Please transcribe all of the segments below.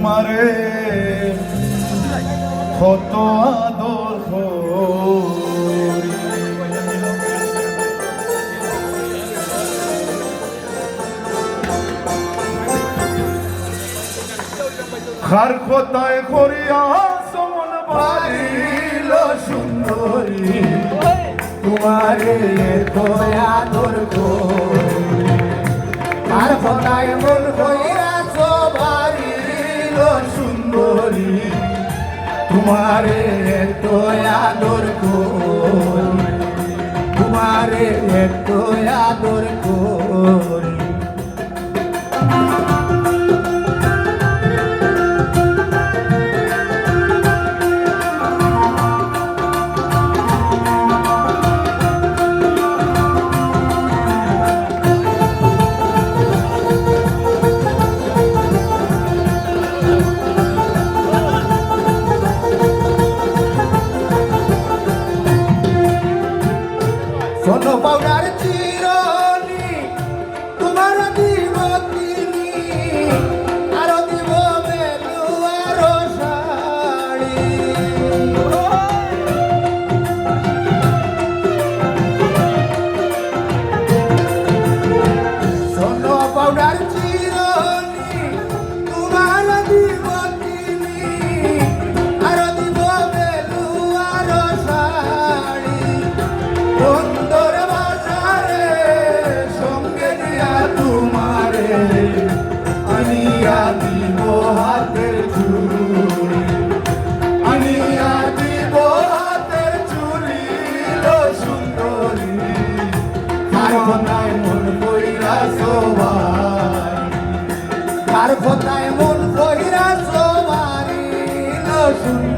তোমারে কত আদর খার কোথায় করিয়া সমন পাইল সুন্দরী। তোমারে তো আদর করি। আর কোথায় মন করি তোমারে তো আদর করি। তোমারে তো আদর করি। কোথায় মন কহিরা সোমারি নসুন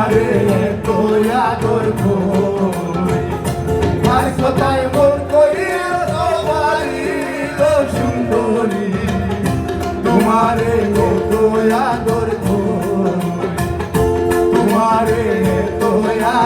আমারে তোয়া গর্ব তোমারে তোয়া গর্ব তোমারে তোয়া